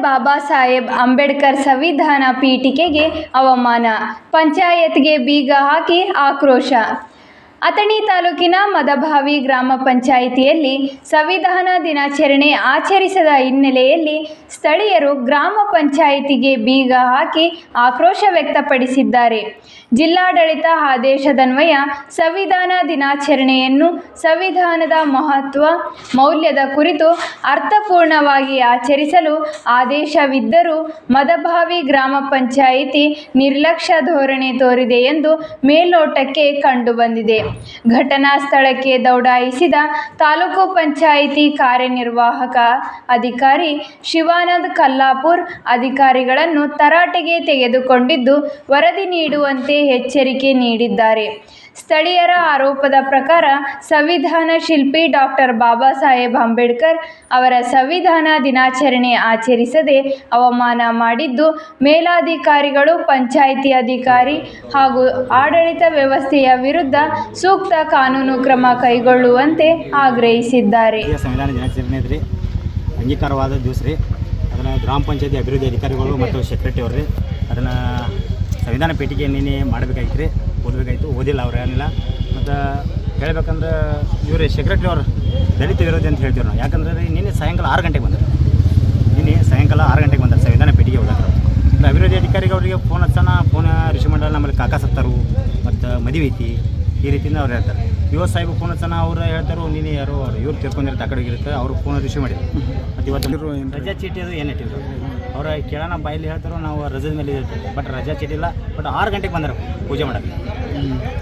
ಬಾಬಾ ಸಾಹೇಬ್ ಅಂಬೇಡ್ಕರ್ ಸಂವಿಧಾನ ಪೀಠಿಕೆಗೆ ಅವಮಾನ ಪಂಚಾಯತ್ಗೆ ಬೀಗ ಹಾಕಿ ಆಕ್ರೋಶ. ಅಥಣಿ ತಾಲೂಕಿನ ಮದಭಾವಿ ಗ್ರಾಮ ಪಂಚಾಯಿತಿಯಲ್ಲಿ ಸಂವಿಧಾನ ದಿನಾಚರಣೆ ಆಚರಿಸದ ಹಿನ್ನೆಲೆಯಲ್ಲಿ ಸ್ಥಳೀಯರು ಗ್ರಾಮ ಪಂಚಾಯಿತಿಗೆ ಬೀಗ ಹಾಕಿ ಆಕ್ರೋಶ ವ್ಯಕ್ತಪಡಿಸಿದ್ದಾರೆ. ಜಿಲ್ಲಾಡಳಿತ ಆದೇಶದನ್ವಯ ಸಂವಿಧಾನ ದಿನಾಚರಣೆಯನ್ನು ಸಂವಿಧಾನದ ಮಹತ್ವ, ಮೌಲ್ಯದ ಕುರಿತು ಅರ್ಥಪೂರ್ಣವಾಗಿ ಆಚರಿಸಲು ಆದೇಶವಿದ್ದರೂ ಮದಭಾವಿ ಗ್ರಾಮ ಪಂಚಾಯಿತಿ ನಿರ್ಲಕ್ಷ್ಯ ಧೋರಣೆ ತೋರಿದೆ ಎಂದು ಮೇಲ್ನೋಟಕ್ಕೆ ಕಂಡುಬಂದಿದೆ. ಘಟನಾ ಸ್ಥಳಕ್ಕೆ ದೌಡಾಯಿಸಿದ ತಾಲೂಕು ಪಂಚಾಯಿತಿ ಕಾರ್ಯನಿರ್ವಾಹಕ ಅಧಿಕಾರಿ ಶಿವಾನಂದ್ ಕಲ್ಲಾಪುರ್ ಅಧಿಕಾರಿಗಳನ್ನು ತರಾಟೆಗೆ ತೆಗೆದುಕೊಂಡಿದ್ದು ವರದಿ ನೀಡುವಂತೆ ಎಚ್ಚರಿಕೆ ನೀಡಿದ್ದಾರೆ. ಸ್ಥಳೀಯರ ಆರೋಪದ ಪ್ರಕಾರ ಸಂವಿಧಾನ ಶಿಲ್ಪಿ ಡಾಕ್ಟರ್ ಬಾಬಾ ಸಾಹೇಬ್ ಅಂಬೇಡ್ಕರ್ ಅವರ ಸಂವಿಧಾನ ದಿನಾಚರಣೆ ಆಚರಿಸದೆ ಅವಮಾನ ಮಾಡಿದ್ದು ಮೇಲಾಧಿಕಾರಿಗಳು, ಪಂಚಾಯಿತಿ ಅಧಿಕಾರಿ ಹಾಗೂ ಆಡಳಿತ ವ್ಯವಸ್ಥೆಯ ವಿರುದ್ಧ ಸೂಕ್ತ ಕಾನೂನು ಕ್ರಮ ಕೈಗೊಳ್ಳುವಂತೆ ಆಗ್ರಹಿಸಿದ್ದಾರೆ. ಸಂವಿಧಾನ ದಿನಾಚರಣೆ ಐತ್ರಿ ಅಂಗೀಕಾರವಾದ ದಿವಸ ರೀ. ಅದನ್ನು ಗ್ರಾಮ ಪಂಚಾಯತಿ ಅಭಿವೃದ್ಧಿ ಅಧಿಕಾರಿಗಳು ಮತ್ತು ಸೆಕ್ರೆಟರಿ ಅವರು ರೀ, ಅದನ್ನು ಸಂವಿಧಾನ ಪೀಠಿಗೆ ನಿನ್ನೆ ಮಾಡಬೇಕಾಗಿತ್ತು ರೀ. ಓದಬೇಕಾಗಿತ್ತು ಓದಿಲ್ಲ ಅವ್ರು, ಏನಿಲ್ಲ. ಮತ್ತು ಹೇಳ್ಬೇಕಂದ್ರೆ ಇವರೇ ಸೆಕ್ರೆಟ್ರಿ ಅವ್ರು, ದಲಿತ ವಿರೋಧಿ ಅಂತ ಹೇಳ್ತೀವಿ ನಾವು. ಯಾಕಂದ್ರೆ ನಿನ್ನೆ ಸಾಯಂಕಾಲ ಆರು ಗಂಟೆಗೆ ಬಂದರು. ನಿನ್ನೆ ಸಾಯಂಕಾಲ ಆರು ಗಂಟೆಗೆ ಬಂದರು, ಸಂವಿಧಾನ ಪೇಟಿಗೆ ಮತ್ತು ಅಭಿವೃದ್ಧಿ ಅವರಿಗೆ ಫೋನ್ ಹಚ್ಚೋಣ ಫೋನ್ ರಿಸೀವ್ ಮಾಡಲ್ಲ ನಮ್ಮಲ್ಲಿ ಕಾಕಾ ಸತ್ತರು, ಮತ್ತು ಮದುವೆ ಐತಿ, ಈ ರೀತಿಯಿಂದ ಅವ್ರು ಹೇಳ್ತಾರೆ. ಯುವ ಸಾಹೇಬ್ ಫೋನ್ ಹಚ್ಚನ ಅವ್ರು ಹೇಳ್ತಾರೆ ನೀನು ಯಾರೋ ಅವ್ರು ಇವ್ರು ತಿರ್ಕೊಂಡಿರ್ತಾರೆ ಆ ಕಡೆ ಇರುತ್ತೆ ಅವ್ರು ಫೋನ್ ರಿಸೀವ್ ಮಾಡಿದ್ರು. ಮತ್ತು ಇವತ್ತು ರಜಾ ಚೀಟಿ ಅದು ಏನು ಇಟ್ಟಿದ್ರು? ಅವ್ರ ಕೇಳೋಣ ಬಾಯಲ್ಲಿ ಹೇಳ್ತಾರೋ ನಾವು ರಜದ ಮೇಲೆ ಇರ್ತೀವಿ. ಬಟ್ ರಜಾ ಚೀಟಿ ಇಲ್ಲ ಬಟ್ ಆರು ಗಂಟೆಗೆ ಬಂದರು ಪೂಜೆ ಮಾಡೋಕ್ಕೆ.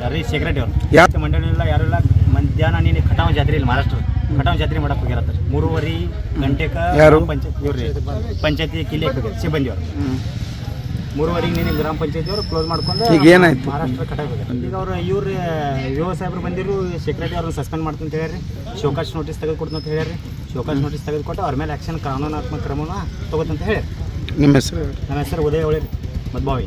ಯಾರೀ ಸೆಕ್ರೆಟರಿ ಅವರು. ಯಾಕೆ ಮಂಡಳಿ ಇಲ್ಲ ಯಾರು ಇಲ್ಲ ಮಧ್ಯಾಹ್ನ ನೀನು ಕಟಾವ್ ಜಾತ್ರೆ ಇಲ್ಲಿ ಮಹಾರಾಷ್ಟ್ರ. ಕಟಾವ್ ಜಾತ್ರೆ ಮಾಡಕ್ಕೆ ಹೋಗಿರತ್ತಾರೆ ಮೂರುವರೆ ಗಂಟೆಗೆ? ಪಂಚಾಯತ್ ಇವ್ರು ಪಂಚಾಯತಿ ಕಿಲ್ಲಿ ಸಿಬ್ಬಂದಿ ಅವರು. ಮೂರುವರೆಗೆ ನೀನು ಗ್ರಾಮ ಪಂಚಾಯತಿ ಅವರು ಕ್ಲೋಸ್ ಮಾಡ್ಕೊಂಡು ಈಗ ಏನಾಯ್ತು? ಮಹಾರಾಷ್ಟ್ರ ಕಟಾವ್ ಈಗ ಅವರು ಇವ್ರು ಯುವ ಸಾಹೇಬ್ರು ಬಂದಿರು ಸೆಕ್ರೆಟರಿ ಅವ್ರನ್ನ ಸಸ್ಪೆಂಡ್ ಮಾಡ್ತೀನಿ ಅಂತ ಹೇಳ್ಯಾರಿ ಶೋಕಾಶ್ ನೋಟಿಸ್ ತೆಗೆದು ಕೊಡ್ತೀನಿ ಅಂತ ಹೇಳ್ಯಾರಿ ಶೋಕಾಶ್ ನೋಟಿಸ್ ತೆಗೆದುಕೊಟ್ಟು ಅವ್ರ ಮೇಲೆ ಆ್ಯಕ್ಷನ್ ಕಾನೂನಾತ್ಮಕ ಕ್ರಮನ ತಗೋತಂತ ಹೇಳಿ ನಿಮ್ಮ ಹೆಸರು ನನ್ನ ಹೆಸರು ಉದಯ ಒಳ್ಳೆ ಮದ್ಭಾವಿ